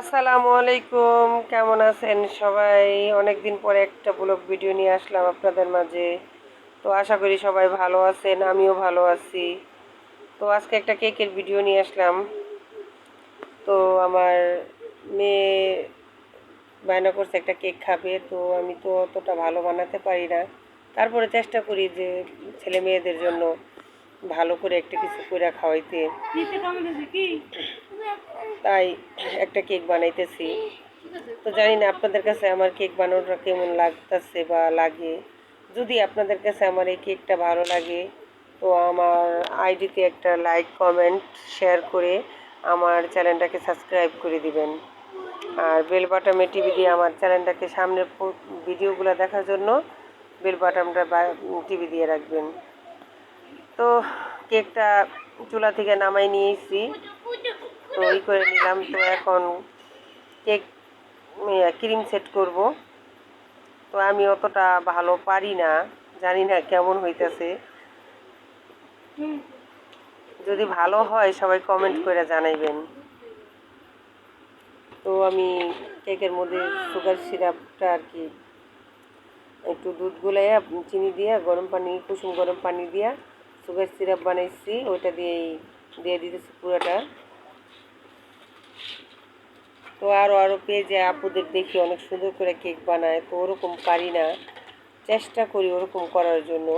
আসসালামু আলাইকুম, কেমন আছেন সবাই? অনেক দিন পরে একটা ব্লগ ভিডিও নিয়ে আসলাম আপনাদের মাঝে। তো আশা করি সবাই ভালো আছেন, আমিও ভালো আছি। তো আজকে একটা কেকের ভিডিও নিয়ে আসলাম। তো আমার মেয়ে বায়না করছে একটা কেক খাবে, তো আমি তো অতটা ভালো বানাতে পারি না। তারপরে চেষ্টা করি যে ছেলে মেয়েদের জন্য ভালো করে একটা কিছু করে খাওয়াইতে। তাই একটা কেক বানাইতেছি। তো জানি না আপনাদের কাছে আমার কেক বানানোটা কেমন লাগতেছে বা লাগে। যদি আপনাদের কাছে আমার এই কেকটা ভালো লাগে, তো আমার আইডিতে একটা লাইক কমেন্ট শেয়ার করে আমার চ্যানেলটাকে সাবস্ক্রাইব করে দিবেন। আর বেল বাটামে টিভি দিয়ে আমার চ্যানেলটাকে সামনের ভিডিওগুলো দেখার জন্য বেল বাটনটা টিভি দিয়ে রাখবেন। তো কেকটা চুলা থেকে নামাই নিয়েছি। তো এই করে নিলাম। তো এখন কেক ক্রিম সেট করব। তো আমি অতটা ভালো পারি না। জানি না কেমন হইতেছে। যদি ভালো হয়, সবাই কমেন্ট করে জানাইবেন। তো আমি কেকের মধ্যে সুগার সিরাপটা আর কি, একটু দুধ গুলাইয়া, চিনি দিয়া, গরম পানি, কুসুম গরম পানি দিয়া সুগার সিরাপ বানাইছি। ওইটা দিয়েই, দিয়ে দিতেছি পুরোটা। তো আরও আরও পেয়ে পেজে আপুদের দেখি অনেক সুন্দর করে কেক বানায়, তো ওরকম পারি না। চেষ্টা করি ওরকম করার জন্য।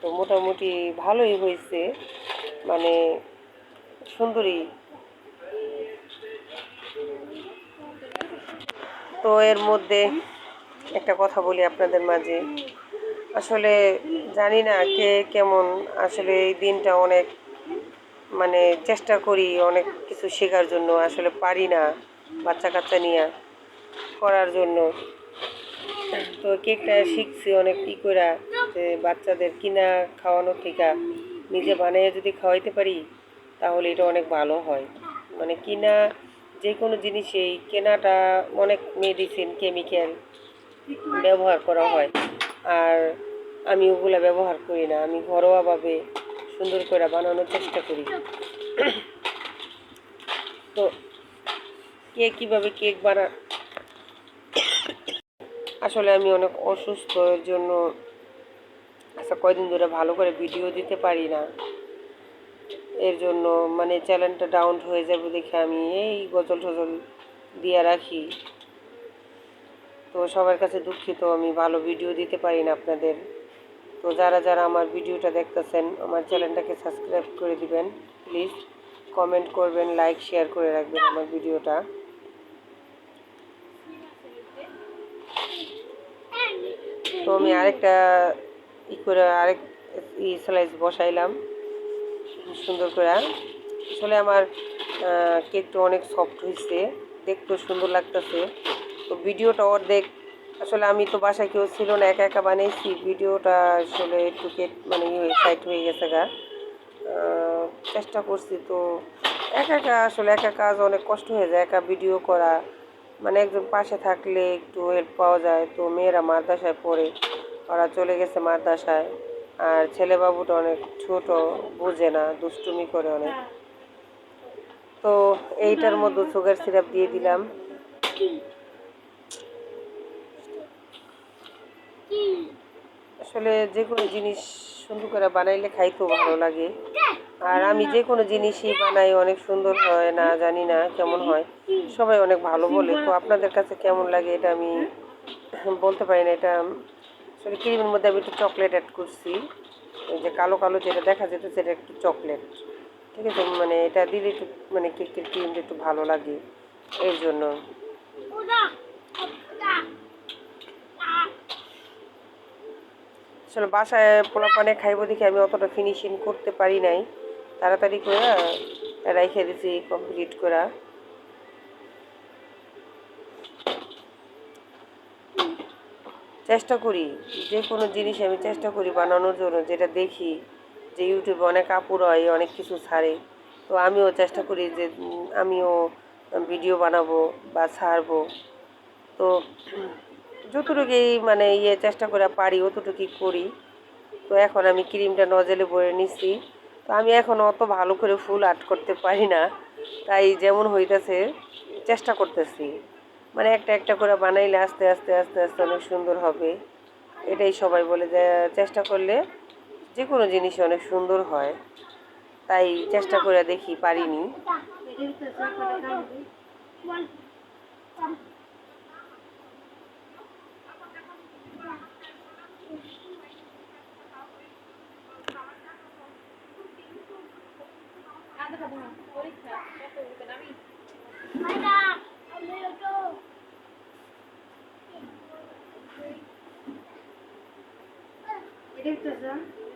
তো মোটামুটি ভালোই হয়েছে মানে সুন্দরই। তো এর মধ্যে একটা কথা বলি আপনাদের মাঝে। আসলে জানি না কে কেমন, আসলে এই দিনটা অনেক মানে চেষ্টা করি অনেক কিছু শেখার জন্য, আসলে পারি না। বাচ্চা কাচ্চা নিয়ে করার জন্য। তো কেকটা শিখছি অনেক ই করে যে বাচ্চাদের কিনা খাওয়ানো থেকে নিজে বানিয়ে যদি খাওয়াইতে পারি, তাহলে এটা অনেক ভালো হয়। মানে কিনা যে কোনো জিনিসেই কেনাটা অনেক মেডিসিন কেমিক্যাল ব্যবহার করা হয়। আর আমি ওগুলা ব্যবহার করি না, আমি ঘরোয়াভাবে সুন্দর করে বানানোর চেষ্টা করি। তো কে কীভাবে কেক বানা, আসলে আমি অনেক অসুস্থ, এর জন্য আচ্ছা কয়দিন ধরে ভালো করে ভিডিও দিতে পারি না। এর জন্য মানে চ্যানেলটা ডাউন হয়ে যাবে দেখে আমি এই গজল টজল দিয়ে রাখি। তো সবার কাছে দুঃখিত, আমি ভালো ভিডিও দিতে পারি না আপনাদের। তো যারা যারা আমার ভিডিওটা দেখতেছেন, আমার চ্যানেলটাকে সাবস্ক্রাইব করে দিবেন প্লিজ কমেন্ট করবেন লাইক শেয়ার করে রাখবেন আমার ভিডিওটা তো আমি আরেকটা ই করে আরেক ই স্লাইস বসাইলাম সুন্দর করে। আসলে আমার কেকটা অনেক সফট হয়েছে দেখতেও সুন্দর লাগতেছে। তো ভিডিওটা অর্ধেক আসলে আমি তো বাসায় কেউ ছিল না একা একা বানিয়েছি ভিডিওটা আসলে একটু কেট মানে সাইড হয়ে গেছে গা। চেষ্টা করছি তো একা একা আসলে একা কাজ অনেক কষ্ট হয়ে যায় একা ভিডিও করা। মানে একজন পাশে থাকলে একটু হেল্প পাওয়া যায়। তো মেয়েরা মাদ্রাসায় পড়ে, ওরা চলে গেছে মাদ্রাসায়। আর ছেলে বাবুটা অনেক ছোট, বোঝে না, দুষ্টুমি করে অনেক। তো এইটার মধ্যে সুগার সিরাপ দিয়ে দিলাম। আসলে যে কোনো জিনিস সুন্দর করে বানাইলে খাইতেও ভালো লাগে। আর আমি যে কোনো জিনিসই বানাই, অনেক সুন্দর হয় না, জানি না কেমন হয়। সবাই অনেক ভালো বলে, তো আপনাদের কাছে কেমন লাগে এটা আমি বলতে পারি না। এটা আসলে ক্রিমের মধ্যে আমি একটু চকলেট অ্যাড করছি। যে কালো কালো যেটা দেখা যেত সেটা একটু চকলেট ঠিক আছে? মানে এটা দিলে একটু মানে কেকের ক্রিমটা একটু ভালো লাগে। এর জন্য। আসলে বাসায় পোলাপানে খাইবো দেখে আমি অতটা ফিনিশিং করতে পারি নাই। তাড়াতাড়ি করে রাইখে দিছি কমপ্লিট করা। চেষ্টা করি, যে কোনো জিনিস আমি চেষ্টা করি বানানোর জন্য, যেটা দেখি যে ইউটিউবে অনেক আপুর হয়, অনেক কিছু ছাড়ে। তো আমিও চেষ্টা করি যে আমিও ভিডিও বানাবো বা ছাড়বো। তো যতটুকুই মানে ইয়ে চেষ্টা করে পারি, অতটুকুই করি। তো এখন আমি ক্রিমটা নজলে ভরে নিছি। তো আমি এখন অত ভালো করে ফুল আর্ট করতে পারি না। তাই যেমন হইতেছে, চেষ্টা করতেছি। মানে একটা একটা করে বানাইলে আস্তে আস্তে আস্তে আস্তে অনেক সুন্দর হবে। এটাই সবাই বলে যে, চেষ্টা করলে যে কোনো জিনিস অনেক সুন্দর হয়। তাই চেষ্টা করে দেখি পারিনি।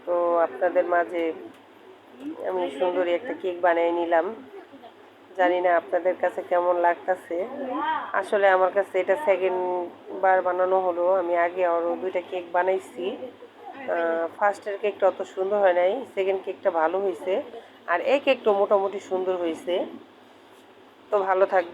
তো আপনাদের মাঝে আমি সুন্দরী একটা কেক বানিয়ে নিলাম। জানি না আপনাদের কাছে কেমন লাগতেছে। আসলে আমার কাছে এটা সেকেন্ড বার বানানো হলো। আমি আগে আরও দুইটা কেক বানাইছি। ফার্স্টের কেকটা অত সুন্দর হয় নাই। সেকেন্ড কেকটা ভালো হয়েছে আর এই কেকটা মোটামুটি সুন্দর হয়েছে। তো ভালো থাকবে।